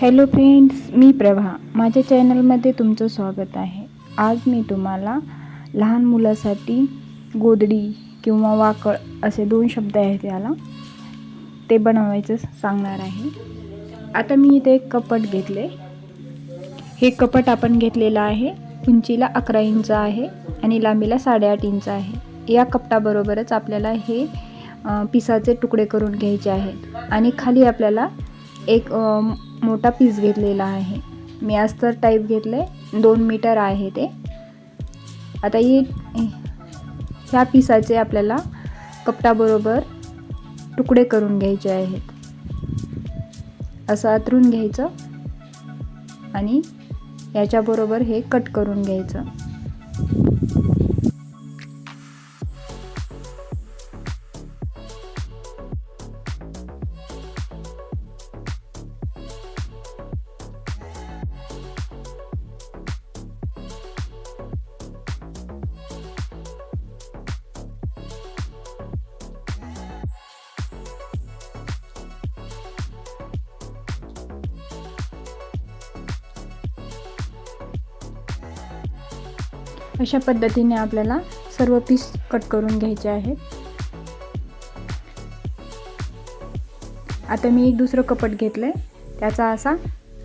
Hello friends मी प्रभा. माझ्या चॅनलमध्ये तुमचं स्वागत आहे. आज मी तुम्हाला लहान मुलासाठी गोदडी किंवा वाकळ असे दोन शब्द आहेत याला ते बनवायचं सांगणार आहे. आता मी इथे एक कपट घेतले. हे कपट आपण घेतलेलं आहे. उंचीला अकरा इंच आहे आणि लांबीला साडेआठ इंच आहे. या कपटाबरोबरच आपल्याला हे पिसाचे तुकडे करून घ्यायचे आहेत. आणि खाली आपल्याला एक मोठा पीस घेतलेला आहे. मी अस्तर टाईप घेतले दोन मीटर आहे ते. आता ही ह्या पिसाचे आपल्याला कपटाबरोबर तुकडे करून घ्यायचे आहेत. असं आतरून घ्यायचं आणि याच्याबरोबर हे कट करून घ्यायचं. अशा पद्धतीने आपल्याला सर्व पीस कट करून घ्यायचे आहेत. आता मी एक दुसरं कपट घेतलं आहे त्याचा असा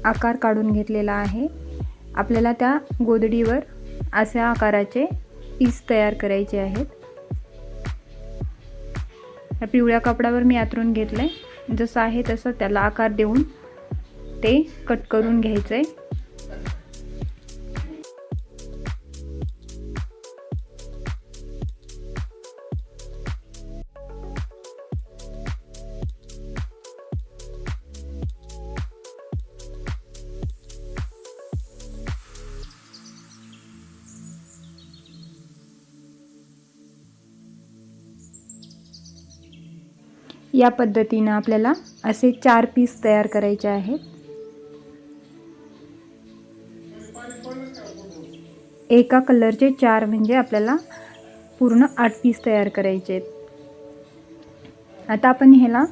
आकार काढून घेतलेला आहे. आपल्याला त्या गोदडीवर अशा आकाराचे पीस तयार करायचे आहेत. या पिवळ्या कपड्यावर मी आतरून घेतलं आहे जसं आहे तसं त्याला आकार देऊन ते कट करून घ्यायचं आहे या पद्धतीनं आपल्याला असे चार पीस तयार करायचे आहेत. एका कलरचे चार म्हणजे आपल्याला पूर्ण आठ पीस तयार करायचे आहेत. आता आपण ह्याला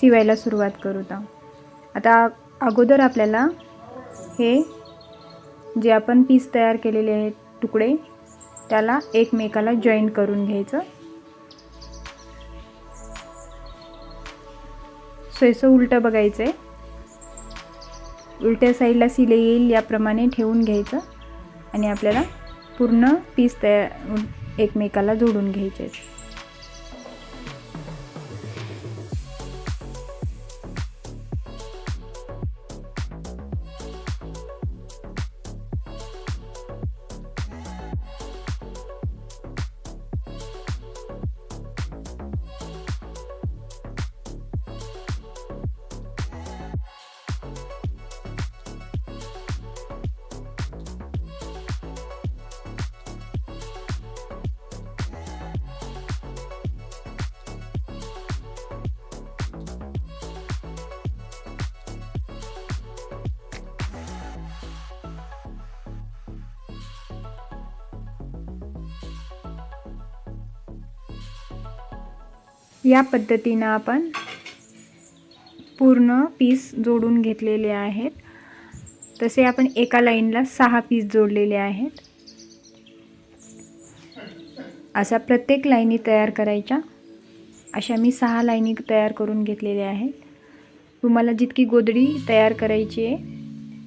शिवायला सुरुवात करू आता आता अगोदर आपल्याला हे जे आपण पीस तयार केलेले आहेत तुकडे त्याला एकमेकाला जॉईंट करून घ्यायचं. सोयसं उलटं बघायचं आहे उलट्या साईडला सिले येईल याप्रमाणे ठेवून घ्यायचं आणि आपल्याला पूर्ण पीस तयार एकमेकाला जोडून घ्यायचे आहेत. या पद्धतीनं आपण पूर्ण पीस जोडून घेतलेले आहेत. तसे आपण एका लाईनला सहा पीस जोडलेले आहेत. असा प्रत्येक लाईनी तयार करायच्या. अशा मी सहा लाईनी तयार करून घेतलेल्या आहेत. तुम्हाला जितकी गोदडी तयार करायची आहे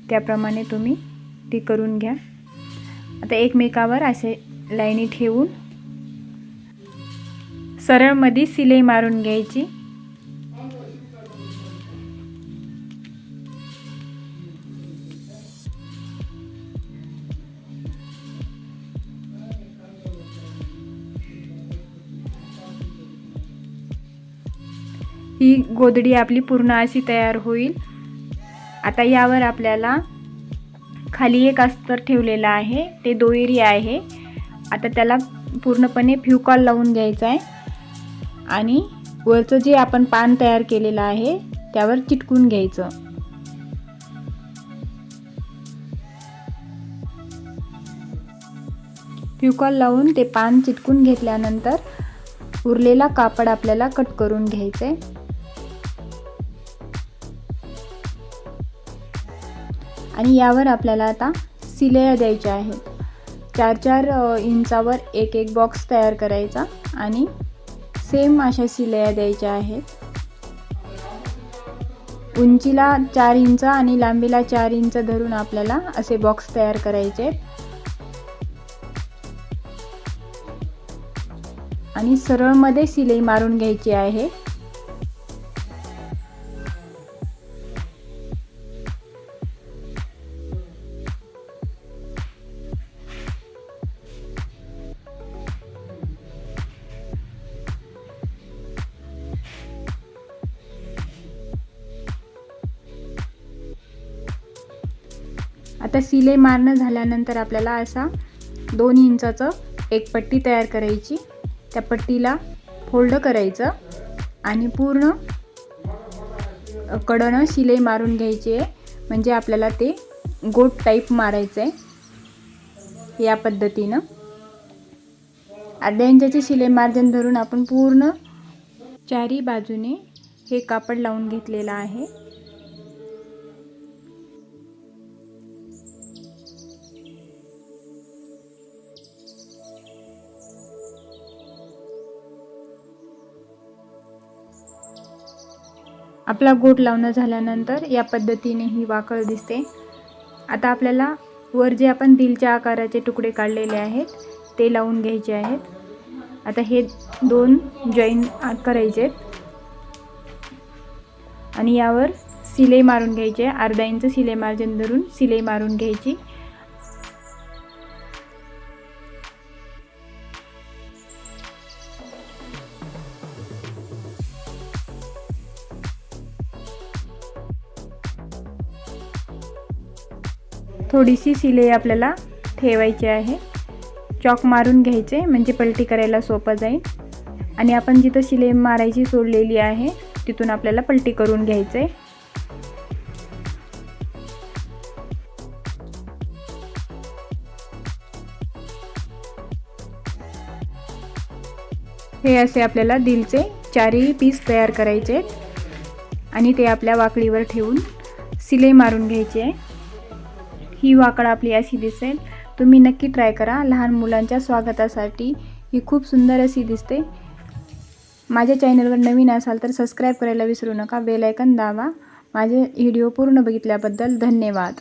त्याप्रमाणे तुम्ही ती करून घ्या. आता एकमेकावर असे लाईनी ठेवून सरळमध्ये सिलाई मारून घ्यायची. ही गोदडी आपली पूर्ण अशी तयार होईल. आता यावर आपल्याला खाली एक अस्तर ठेवलेला आहे. ते दोयरी आहे. आता त्याला पूर्णपणे फ्युकॉल लावून घ्यायचा आहे. आणि वरचं जे आपण पान तयार केलेलं आहे त्यावर चिटकून घ्यायचं. प्युकॉल लावून ते पान चिटकून घेतल्यानंतर उरलेला कापड आपल्याला कट करून घ्यायचं. आहे आणि यावर आपल्याला आता सिलया द्यायच्या आहेत. चार चार इंचावर एक एक बॉक्स तयार करायचा आणि सेम अशा शिलया द्यायच्या आहेत. उंचीला चार इंच आणि लांबीला चार इंच धरून आपल्याला असे बॉक्स तयार करायचे आहेत. आणि सरळमध्ये शिलाई मारून घ्यायची आहे. आता शिले मारणं झाल्यानंतर आपल्याला असा दोन इंचाचं एक पट्टी तयार करायची. त्या पट्टीला फोल्ड करायचं आणि पूर्ण कडनं शिलाई मारून घ्यायची आहे. म्हणजे आपल्याला ते गोट टाईप मारायचं आहे या पद्धतीनं. अर्ध्या इंचाचे शिलाई मार्जन धरून आपण पूर्ण चारी बाजूने हे कापड लावून घेतलेलं आहे. आपला घोट लावणं झाल्यानंतर या पद्धतीने ही वाकळ दिसते. आता आपल्याला वर जे आपण दिलच्या आकाराचे तुकडे काढलेले आहेत ते लावून घ्यायचे आहेत. आता हे दोन जॉईन करायचे आहेत. आणि यावर सिलाई मारून घ्यायचे. अर्धा इंच सिलाई मार्जिन धरून सिलाई मारून घ्यायची. थोडीशी सिलाई आपल्याला ठेवायची आहे. चॉक मारून घ्यायचे म्हणजे पलटी करायला सोपं जाईल. आणि आपण जिथं शिलाई मारायची सोडलेली आहे तिथून आपल्याला पलटी करून घ्यायचं. आहे हे असे आपल्याला दिलचे चारही पीस तयार करायचे आहेत. आणि ते आपल्या वाकळीवर ठेवून सिलाई मारून घ्यायची आहे. ही वाकड आपली अशी दिसेल. तुम्ही नक्की ट्राय करा. लहान मुलांच्या स्वागतासाठी ही खूप सुंदर अशी दिसते. माझ्या चॅनलवर नवीन असाल तर सबस्क्राईब करायला विसरू नका. बेल आयकन माझे व्हिडिओ पूर्ण बघितल्याबद्दल धन्यवाद.